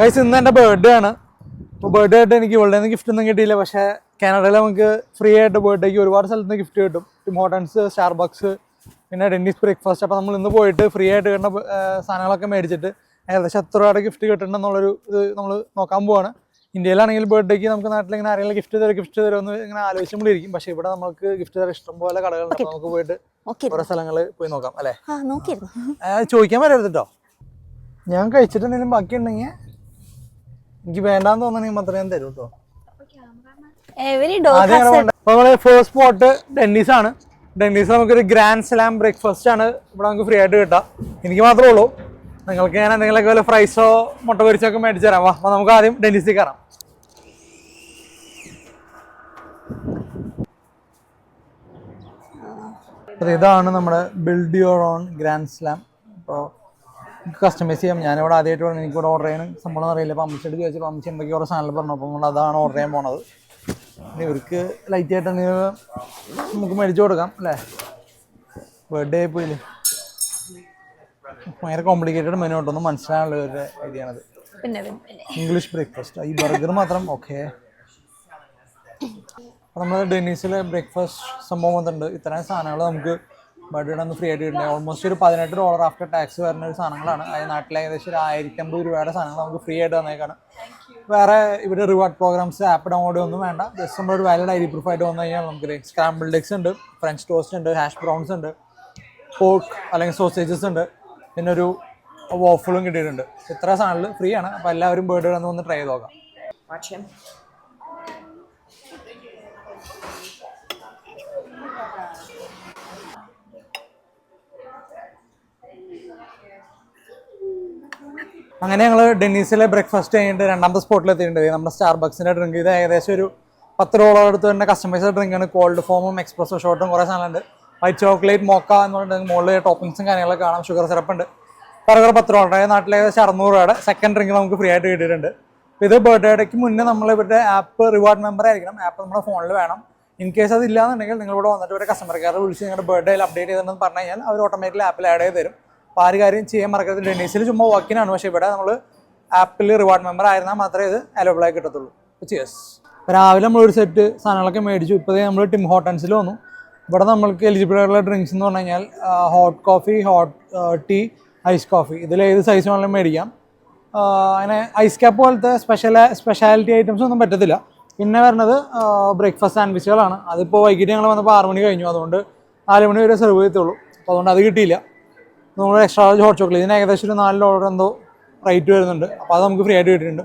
Guys ഇന്ന് എന്റെ birthday ആണ്. അപ്പോൾ ബർത്ത്ഡേ ആയിട്ട് എനിക്ക് ഇവിടെ നിന്ന് ഗിഫ്റ്റ് ഒന്നും കിട്ടിയില്ല. പക്ഷേ കാനഡയിൽ നമുക്ക് ഫ്രീ ആയിട്ട് ബർത്ത്ഡേക്ക് ഒരുപാട് സ്ഥലത്ത് നിന്ന് ഗിഫ്റ്റ് കിട്ടും. ടിം ഹോട്ടൻസ് സ്റ്റാർബക്സ് പിന്നെ ഡെന്നീസ് ബ്രേക്ക്ഫാസ്റ്റ് അപ്പോൾ നമ്മൾ ഇന്ന് പോയിട്ട് ഫ്രീ ആയിട്ട് കിട്ടുന്ന സാധനങ്ങളൊക്കെ മേടിച്ചിട്ട് ഏകദേശം എത്ര രൂപയുടെ ഗിഫ്റ്റ് കിട്ടുന്നുണ്ടെന്നുള്ളൊരു ഇത് നമ്മൾ നോക്കാൻ പോവാണ്. ഇന്ത്യയിലാണെങ്കിൽ ബർത്ത്ഡേക്ക് നമുക്ക് നാട്ടിൽ ഇങ്ങനെ ആരെങ്കിലും ഗിഫ്റ്റ് തരും ഗിഫ്റ്റ് തരുമെന്ന് ഇങ്ങനെ ആലോചിച്ചുകൊണ്ടിരിക്കും പക്ഷേ ഇവിടെ നമുക്ക് ഗിഫ്റ്റ് തരാൻ ഇഷ്ടംപോലെ കടകളുണ്ട്. അപ്പോൾ നമുക്ക് പോയിട്ട് കുറേ ഓരോ സ്ഥലങ്ങളിൽ പോയി നോക്കാം അല്ലേ? ചോദിക്കാൻ വരരുത് കേട്ടോ ഞാൻ കഴിച്ചിട്ടുണ്ടെങ്കിലും ബാക്കിയുണ്ടെങ്കിൽ ബാക്കി ഉണ്ടെങ്കിൽ എനിക്ക് വേണ്ടാന്ന് തോന്നണെങ്കിൽ മാത്രമേ ഞാൻ തരൂ കേട്ടോ നമ്മൾ ഫസ്റ്റ് സ്പോട്ട് ഡെന്നീസ് ആണ് ഡെന്നീസ് നമുക്കൊരു ഗ്രാൻഡ് സ്ലാം ബ്രേക്ക്ഫാസ്റ്റ് ആണ് ഇവിടെ നമുക്ക് ഫ്രീ ആയിട്ട് കിട്ടാം. എനിക്ക് മാത്രമേ ഉള്ളൂ. നിങ്ങൾക്ക് ഞാൻ എന്തെങ്കിലും ഒക്കെ ഫ്രൈസോ മുട്ട പൊരിച്ചോ ഒക്കെ മേടിച്ചു തരാം. അപ്പൊ നമുക്ക് ആദ്യം ഡെന്നീസിൽ കയറാം. ഇതാണ് നമ്മുടെ build your own grand slam അപ്പോൾ കസ്റ്റമൈസ് ചെയ്യാം. ഞാനിവിടെ ആദ്യമായിട്ട് പറഞ്ഞു എനിക്കിവിടെ ഓർഡർ ചെയ്യണം. സംഭവം അറിയില്ല. അപ്പോൾ അമ്മച്ചിട്ട് ചോദിച്ചപ്പോൾ അമ്മച്ചി എന്തൊക്കെയോ ഓരോ സാധനങ്ങൾ പറഞ്ഞു. അപ്പോൾ നമ്മൾ അതാണ് ഓർഡർ ചെയ്യാൻ പോണത്. ഇവർക്ക് ലൈറ്റ് ആയിട്ട് എന്തെങ്കിലും നമുക്ക് മേടിച്ചു കൊടുക്കാം അല്ലേ? ബർത്ത്ഡേ ആയി പോയില്ലേ? ഭയങ്കര കോംപ്ലിക്കേറ്റഡ് മെനു ഉണ്ടൊന്നും മനസ്സിലാനുള്ള ഒരു ഐഡിയാണത്. ഇംഗ്ലീഷ് ബ്രേക്ക്ഫാസ്റ്റ് ഈ ബർഗർ മാത്രം? ഓക്കെ നമ്മൾ ഡെന്നീസിലെ ബ്രേക്ക്ഫാസ്റ്റ് സംഭവം വന്നിട്ടുണ്ട്. ഇത്രയും സാധനങ്ങൾ നമുക്ക് ബർത്ത്ഡേ ഒന്ന് ഫ്രീ ആയിട്ട് കിട്ടുന്നത്. ഓൾമോസ്റ്റ് ഒരു പതിനെട്ട് ഡോളർ ആഫ്റ്റർ ടാക്സ് വരുന്ന ഒരു സാധനങ്ങളാണ്. അതായത് നാട്ടിൽ ഏകദേശം ഒരു ആയിരത്തി അമ്പത് രൂപയുടെ സാധനങ്ങൾ നമുക്ക് ഫ്രീ ആയിട്ട് തന്നേക്കാണ്. വേറെ ഇവിടെ റിവാർഡ് പ്രോഗ്രാംസ് ആപ്പ് ഡൗൺലോഡ് ഒന്നും വേണ്ട. ജസ്റ്റ് നമ്മളൊരു വാലിഡ് ഐ ഡി പ്രൂഫ് ആയിട്ട് വന്നു കഴിഞ്ഞാൽ നമുക്ക് സ്ക്രാമ്പിൾ എഗ്സ് ഉണ്ട് ഫ്രഞ്ച് ടോസ്റ്റ് ഉണ്ട് ഹാഷ് ബ്രൗൺസ് ഉണ്ട് പോർക്ക് അല്ലെങ്കിൽ സോസേജസ് ഉണ്ട്. പിന്നെ ഒരു വോഫിളും കിട്ടിയിട്ടുണ്ട്. ഇത്ര സാധനങ്ങൾ ഫ്രീ ആണ്. അപ്പോൾ എല്ലാവരും ബേർഡ് വന്ന് ട്രൈ ചെയ്ത് നോക്കാം. അങ്ങനെ ഞങ്ങൾ ഡെന്നീസിലെ ബ്രേക്ക്ഫാസ്റ്റ് കഴിഞ്ഞിട്ട് രണ്ടാമത്തെ സ്പോട്ടിൽ എത്തിയിട്ടുണ്ട്. നമ്മുടെ സ്റ്റാർബക്സിന്റെ ഡ്രിങ്ക് ഇത് ഏകദേശം ഒരു പത്ത് ഡോളർ അടുത്ത് തന്നെ കസ്റ്റമൈസ്ഡ് ഡ്രിങ്ക് ആണ്. കോൾഡ് ഫോമും എക്സ്പ്രസോ ഷോട്ടും കുറേ സാധനമുണ്ട് വൈറ്റ് ചോക്ലേറ്റ് മോക്ക എന്ന് പറഞ്ഞിട്ട് മുകളിൽ ടോപ്പിംഗ്സും കാര്യങ്ങളൊക്കെ കാണാം. ഷുഗർ സിറപ്പുണ്ട് ബർഗർ പത്ത് ഡോളർ നാട്ടിൽ ഏകദേശം അറുന്നൂറ് രൂപയുടെ സെക്കൻഡ് ഡ്രിങ്ക് നമുക്ക് ഫ്രീ ആയിട്ട് കിട്ടിയിട്ടുണ്ട്. ഇത് ബർത്ത്ഡേക്ക് മുന്നേ നമ്മൾ ഇവരുടെ ആപ്പ് റിവാർഡ് മെമ്പർ ആയിരിക്കണം. ആപ്പ് നമ്മുടെ ഫോണിൽ വേണം. ഇൻ കേസ് അത് ഇല്ലാന്നുണ്ടെങ്കിൽ നിങ്ങൾ ഇവിടെ വന്നിട്ട് ഒരു കസ്റ്റമർ കെയർ വിളിച്ച് നിങ്ങളുടെ ബർത്ത്ഡേയിൽ അപ്ഡേറ്റ് ചെയ്തെന്ന് പറഞ്ഞു കഴിഞ്ഞാൽ അവർ ഓട്ടോമാറ്റിക്കലി ആപ്പിൽ ആഡ് ചെയ്ത് തരും. അപ്പോൾ ആ ഒരു കാര്യം ചെയ്യാൻ മറക്കരുത്. ഡെന്നീസിൽ ചുമ്മാ വാക്കിനാണ് പക്ഷേ ഇവിടെ നമ്മൾ ആപ്പിൽ റിവാർഡ് മെമ്പർ ആയിരുന്നാൽ മാത്രമേ ഇത് അവൈലബിൾ ആയി കിട്ടത്തുള്ളൂ. ചിയേഴ്സ് രാവിലെ നമ്മളൊരു സെറ്റ് സാധനങ്ങളൊക്കെ മേടിച്ചു. ഇപ്പോഴേ നമ്മൾ ടിം ഹോട്ടൻസിൽ വന്നു. ഇവിടെ നമ്മൾക്ക് എലിജിബിൾ ആയിട്ടുള്ള ഡ്രിങ്ക്സ് എന്ന് പറഞ്ഞു കഴിഞ്ഞാൽ hot coffee hot tea ice coffee ഇതിൽ ഏത് സൈസ് വേണമെങ്കിലും മേടിക്കാം. അങ്ങനെ ഐസ് ക്യാപ്പ് പോലത്തെ സ്പെഷ്യൽ സ്പെഷ്യാലിറ്റി ഐറ്റംസ് ഒന്നും പറ്റത്തില്ല. പിന്നെ വരുന്നത് ബ്രേക്ക്ഫാസ്റ്റ് സാൻഡ്വിച്ചുകളാണ് അതിപ്പോൾ വൈകിട്ട് ഞങ്ങൾ വന്നപ്പോൾ ആറ് മണി കഴിഞ്ഞു. അതുകൊണ്ട് നാല് മണി വരെ സെർവ് ചെയ്യത്തുള്ളൂ. അപ്പോൾ അതുകൊണ്ട് അത് കിട്ടിയില്ല. നമ്മൾ എക്സ്ട്രാ ഹോട്ട് ചോക്ലേറ്റ്. ഇതിന് ഏകദേശം ഒരു നാല് ഡോളർ എന്തോ റേറ്റ് വരുന്നുണ്ട്. അപ്പോൾ അത് നമുക്ക് ഫ്രീ ആയിട്ട് കിട്ടിയിട്ടുണ്ട്.